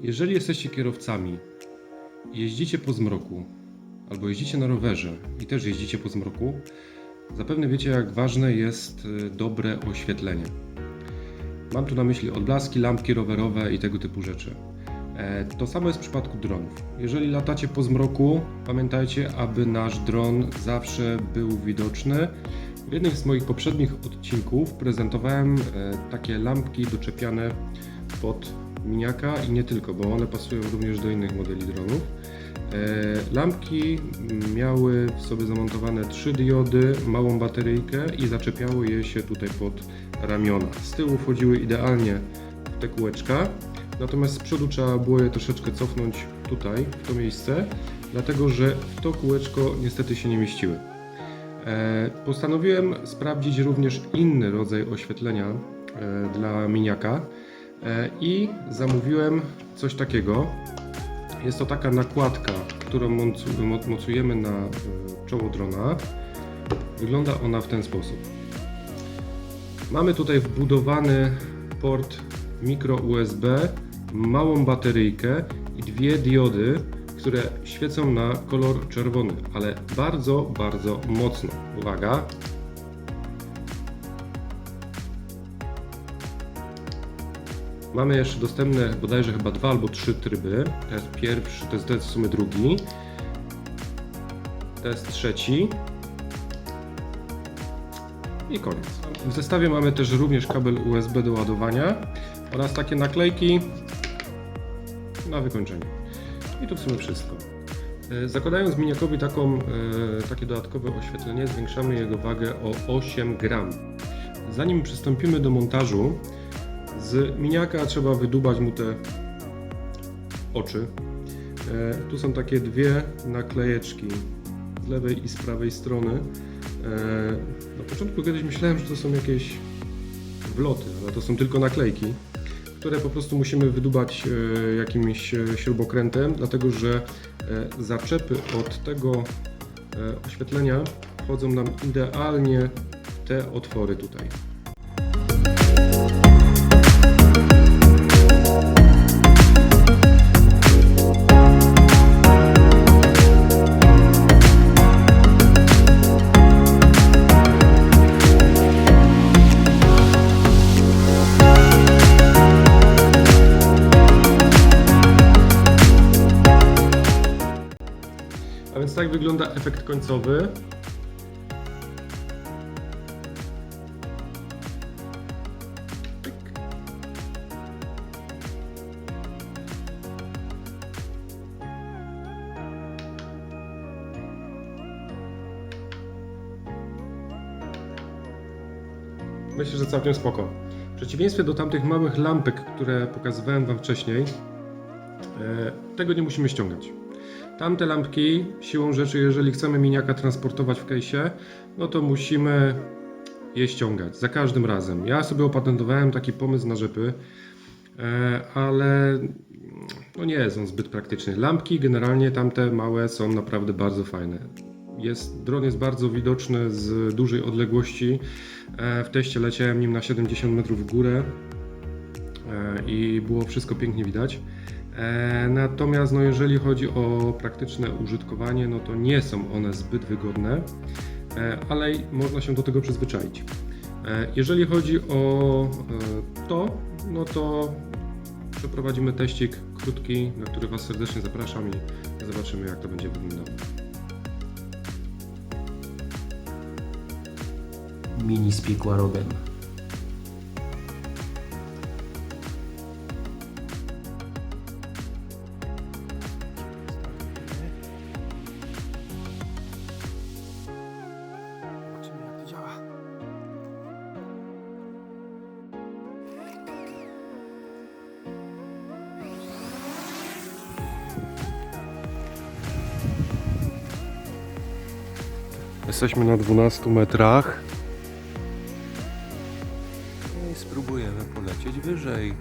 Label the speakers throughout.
Speaker 1: Jeżeli jesteście kierowcami, jeździcie po zmroku, albo jeździcie na rowerze i też jeździcie po zmroku, zapewne wiecie, jak ważne jest y, dobre oświetlenie. Mam tu na myśli odblaski, lampki rowerowe i tego typu rzeczy. E, To samo jest w przypadku dronów. Jeżeli latacie po zmroku, pamiętajcie, aby nasz dron zawsze był widoczny. W jednym z moich poprzednich odcinków prezentowałem e, takie lampki doczepiane pod miniaka i nie tylko, bo one pasują również do innych modeli dronów. E, Lampki miały w sobie zamontowane trzy diody, małą bateryjkę i zaczepiało je się tutaj pod ramiona. Z tyłu wchodziły idealnie w te kółeczka, natomiast z przodu trzeba było je troszeczkę cofnąć tutaj, w to miejsce, dlatego że w to kółeczko niestety się nie mieściły. E, Postanowiłem sprawdzić również inny rodzaj oświetlenia e, dla miniaka e, i zamówiłem coś takiego. Jest to taka nakładka, którą mocu- mo- mocujemy na czoło drona. Wygląda ona w ten sposób. Mamy tutaj wbudowany port micro USB, małą bateryjkę i dwie diody, które świecą na kolor czerwony, ale bardzo, bardzo mocno. Uwaga! Mamy jeszcze dostępne bodajże chyba dwa albo trzy tryby. To jest pierwszy, to jest, to jest w sumie drugi. To jest trzeci. I koniec. W zestawie mamy też również kabel USB do ładowania oraz takie naklejki na wykończenie. I to w sumie wszystko. E, Zakładając miniakowi taką, e, takie dodatkowe oświetlenie, zwiększamy jego wagę o 8 gram. Zanim przystąpimy do montażu, z miniaka trzeba wydubać mu te oczy. E, tu są takie dwie naklejeczki z lewej i z prawej strony. Na początku kiedyś myślałem, że to są jakieś wloty, ale to są tylko naklejki, które po prostu musimy wydubać e, jakimś e, śrubokrętem, dlatego że e, zaczepy od tego oświetlenia wchodzą nam idealnie w te otwory tutaj. A więc tak wygląda efekt końcowy. Myślę, że całkiem spoko. W przeciwieństwie do tamtych małych lampek, które pokazywałem Wam wcześniej, e, tego nie musimy ściągać. Tamte lampki, siłą rzeczy, jeżeli chcemy miniaka transportować w kejsie, no to musimy je ściągać za każdym razem. Ja sobie opatentowałem taki pomysł na rzepy, e, ale no nie jest on zbyt praktyczny. Lampki generalnie tamte małe są naprawdę bardzo fajne. Jest, dron jest bardzo widoczny z dużej odległości. E, W teście leciałem nim na 70 metrów w górę e, i było wszystko pięknie widać. E, Natomiast no, jeżeli chodzi o praktyczne użytkowanie, no to nie są one zbyt wygodne, e, ale można się do tego przyzwyczaić. E, Jeżeli chodzi o to, no to przeprowadzimy teścik krótki, na który Was serdecznie zapraszam i zobaczymy jak to będzie wyglądało.
Speaker 2: Mini z.
Speaker 3: Zobaczymy
Speaker 1: Jesteśmy na 12 metrach.
Speaker 4: I spróbujemy polecieć wyżej.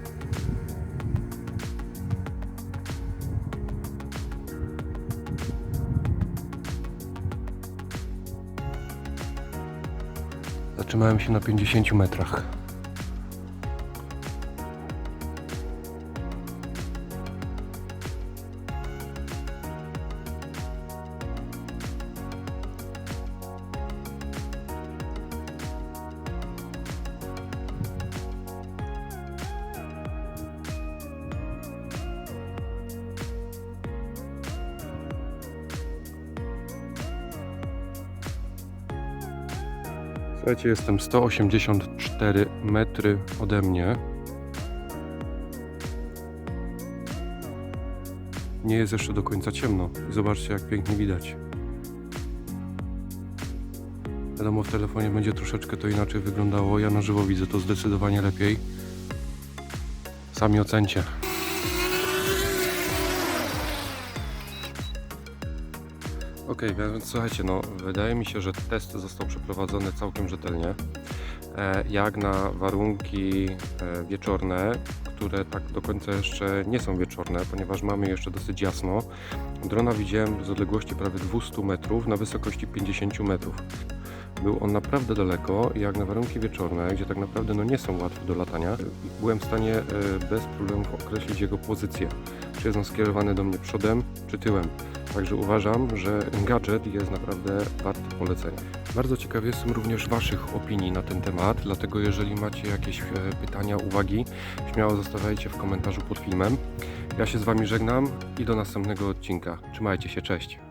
Speaker 4: Zatrzymałem się na 50 metrach. Słuchajcie, jestem 184 metry ode mnie. Nie jest jeszcze do końca ciemno. Zobaczcie, jak pięknie widać. Wiadomo, w telefonie będzie troszeczkę to inaczej wyglądało. Ja na żywo widzę to zdecydowanie lepiej. Sami ocencie. Ok, więc słuchajcie, no wydaje mi się, że test został przeprowadzony całkiem rzetelnie. E, jak na warunki e, wieczorne, które tak do końca jeszcze nie są wieczorne, ponieważ mamy jeszcze dosyć jasno. Drona widziałem z odległości prawie 200 metrów na wysokości 50 metrów. Był on naprawdę daleko jak na warunki wieczorne, gdzie tak naprawdę no, nie są łatwe do latania, byłem w stanie e, bez problemów określić jego pozycję. Czy jest on skierowany do mnie przodem, czy tyłem. Także uważam, że gadżet jest naprawdę wart polecenia. Bardzo ciekaw jestem również Waszych opinii na ten temat, dlatego jeżeli macie jakieś e, pytania, uwagi, śmiało zostawiajcie w komentarzu pod filmem. Ja się z Wami żegnam i do następnego odcinka. Trzymajcie się, cześć!